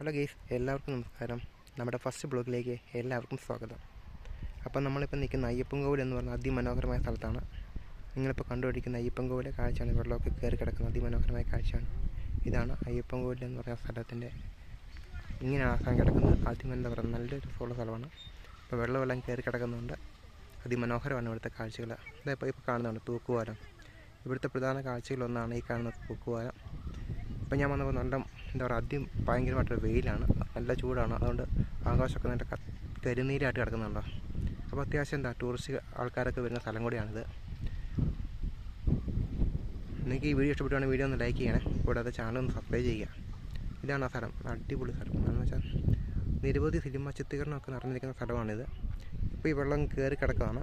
Hello guys എല്ലാവർക്കും നമസ്കാരം. നമ്മുടെ ഫസ്റ്റ് ബ്ലോഗിലേക്ക് എല്ലാവർക്കും സ്വാഗതം. അപ്പം നമ്മളിപ്പോൾ നിൽക്കുന്ന അയ്യപ്പൻകോവിൽ എന്ന് പറഞ്ഞ അതിമനോഹരമായ സ്ഥലത്താണ്. നിങ്ങളിപ്പോൾ കണ്ടുപിടിക്കുന്ന അയ്യപ്പൻകോവിലെ കാഴ്ചയാണ്. വെള്ളമൊക്കെ കയറി കിടക്കുന്ന അതിമനോഹരമായ കാഴ്ചയാണ്. ഇതാണ് അയ്യപ്പൻകോവിൽ എന്ന് പറയുന്ന സ്ഥലത്തിന്റെ ഇങ്ങനെയാണ് ആ സ്ഥലം കിടക്കുന്നത് ആദ്യം എന്താ പറയുക നല്ലൊരു രസമുള്ള സ്ഥലമാണ്. ഇപ്പോൾ വെള്ളമെല്ലാം കയറി കിടക്കുന്നുണ്ട്. അതിമനോഹരമാണ് ഇവിടുത്തെ കാഴ്ചകൾ. ഇതാ ഇപ്പോൾ കാണുന്നുണ്ട് തൂക്കുവാലം ഇവിടുത്തെ പ്രധാന കാഴ്ചകളൊന്നാണ് ഈ കാണുന്ന തൂക്കുവാലം ഇപ്പം ഞാൻ വന്നപ്പോൾ നല്ല എന്താ പറയുക ആദ്യം ഭയങ്കരമായിട്ടൊരു വെയിലാണ്. നല്ല ചൂടാണ്. അതുകൊണ്ട് ആകാശമൊക്കെ നല്ല കരിനീരായിട്ട് കിടക്കുന്നുണ്ടോ? അപ്പോൾ അത്യാവശ്യം എന്താ ടൂറിസ്റ്റ് ആൾക്കാരൊക്കെ വരുന്ന സ്ഥലം കൂടിയാണിത്. നിങ്ങൾക്ക് ഈ വീഡിയോ ഇഷ്ടപ്പെട്ടുവാണെങ്കിൽ വീഡിയോ ഒന്ന് ലൈക്ക് ചെയ്യണേ. കൂടാതെ ചാനൽ ഒന്ന് സബ്സ്ക്രൈബ് ചെയ്യുക. ഇതാണ് ആ സ്ഥലം. അടിപൊളി സ്ഥലം. എന്ന് വെച്ചാൽ നിരവധി സിനിമ ചിത്രീകരണമൊക്കെ നടന്നിരിക്കുന്ന സ്ഥലമാണിത്. ഇപ്പോൾ ഈ വെള്ളം കയറി കിടക്കുകയാണ്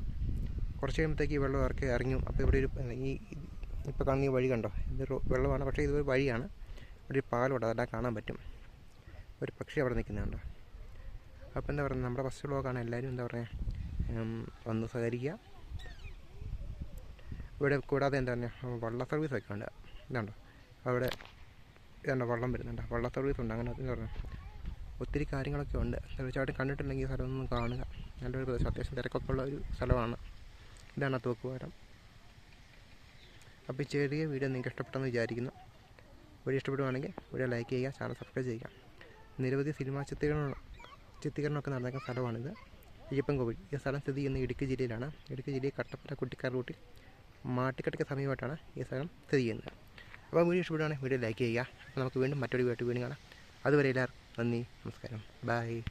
കുറച്ച് കഴിയുമ്പോഴത്തേക്ക് ഈ വെള്ളം ഇറക്കി ഇറങ്ങും അപ്പോൾ ഇവിടെ ഒരു ഈ ഇപ്പോൾ കാണുന്ന ഈ വഴി കണ്ടോ? ഇത് വെള്ളമാണ്. പക്ഷേ ഇതൊരു വഴിയാണ്. ഒരു പാലമുണ്ട് അതെല്ലാം കാണാൻ പറ്റും. ഒരു പക്ഷി അവിടെ നിൽക്കുന്നുണ്ട്. അപ്പോൾ എന്താ പറയുക നമ്മുടെ ഫസ്റ്റ് ബ്ലോഗാണ് എല്ലാവരും എന്താ പറയുക വന്ന് സഹകരിക്കുക. ഇവിടെ കൂടാതെ എന്താ പറയുക വള്ള സർവീസൊക്കെ ഉണ്ട്. ഇതുണ്ടോ? അവിടെ ഇതുണ്ടോ വള്ളം വരുന്നുണ്ട്. വള്ള സർവീസ് ഉണ്ട്. അങ്ങനെ എന്താ പറയുക ഒത്തിരി കാര്യങ്ങളൊക്കെ ഉണ്ട്. തീർച്ചയായിട്ടും കണ്ടിട്ടില്ലെങ്കിൽ ഈ സ്ഥലം ഒന്ന് കാണുക. നല്ലൊരു പ്രദേശം. അത്യാവശ്യം തിരക്കൊക്കെ ഉള്ള ഒരു സ്ഥലമാണ്. ഇതാണ് തൂക്കുവാരം അപ്പോൾ ചെറിയ വീഡിയോ നിങ്ങൾക്ക് ഇഷ്ടപ്പെട്ടെന്ന് വിചാരിക്കുന്നു. വീഡിയോ ഇഷ്ടപ്പെടുവാണെങ്കിൽ വീഡിയോ ലൈക്ക് ചെയ്യുക ചാനൽ സബ്സ്ക്രൈബ് ചെയ്യുക. നിരവധി സിനിമാ ചിത്രീകരണ ചിത്രീകരണമൊക്കെ നടക്കുന്ന സ്ഥലമാണിത്. അയ്യപ്പൻ കോവിൽ. ഈ സ്ഥലം സ്ഥിതി ചെയ്യുന്ന ഇടുക്കി ജില്ലയിലാണ്. ഇടുക്കി ജില്ലയിൽ കട്ടപ്പന കുട്ടിക്കാർ റൂട്ടിൽ മാട്ടിക്കട്ടയ്ക്ക് സമീപമായിട്ടാണ് ഈ സ്ഥലം സ്ഥിതി ചെയ്യുന്നത്. അപ്പോൾ വീഡിയോ ഇഷ്ടപ്പെടുവാണെങ്കിൽ വീഡിയോ ലൈക്ക് ചെയ്യുക. നമുക്ക് വീണ്ടും മറ്റൊരു വീട്ടിൽ വീണ്ടും കാണാം. അതുവരെ എല്ലാവർക്കും നന്ദി നമസ്കാരം. ബൈ.